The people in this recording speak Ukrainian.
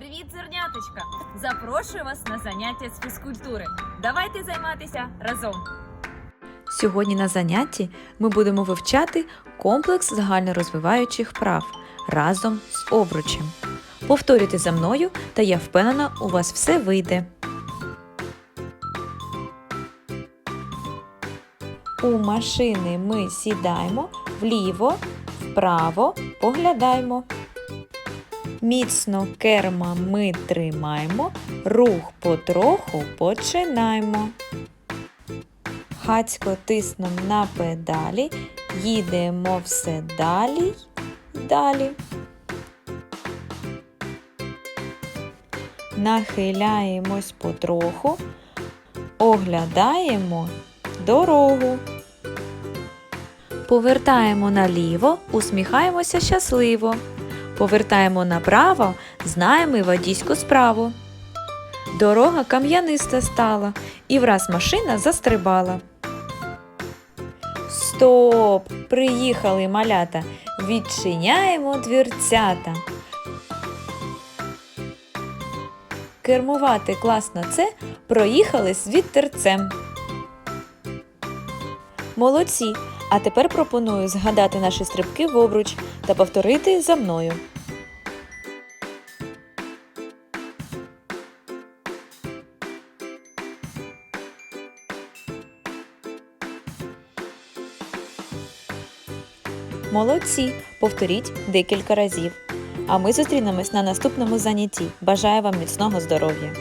Привіт, зерняточка! Запрошую вас на заняття з фізкультури. Давайте займатися разом. Сьогодні на занятті ми будемо вивчати комплекс загальнорозвиваючих прав разом з обручем. Повторюйте за мною, та я впевнена, у вас все вийде. У машини ми сідаємо вліво, вправо поглядаємо. Міцно керма ми тримаємо, рух потроху починаємо. Хацько тиснем на педалі, їдемо все далі й далі. Нахиляємось потроху, оглядаємо дорогу. Повертаємо наліво, усміхаємося щасливо. Повертаємо направо, знаємо й водійську справу. Дорога кам'яниста стала, і враз машина застрибала. Стоп! Приїхали малята. Відчиняємо двірцята. Кермувати класно це проїхали з вітерцем. Молодці! А тепер пропоную згадати наші стрибки в обруч та повторити за мною. Молодці! Повторіть декілька разів. А ми зустрінемось на наступному занятті. Бажаю вам міцного здоров'я!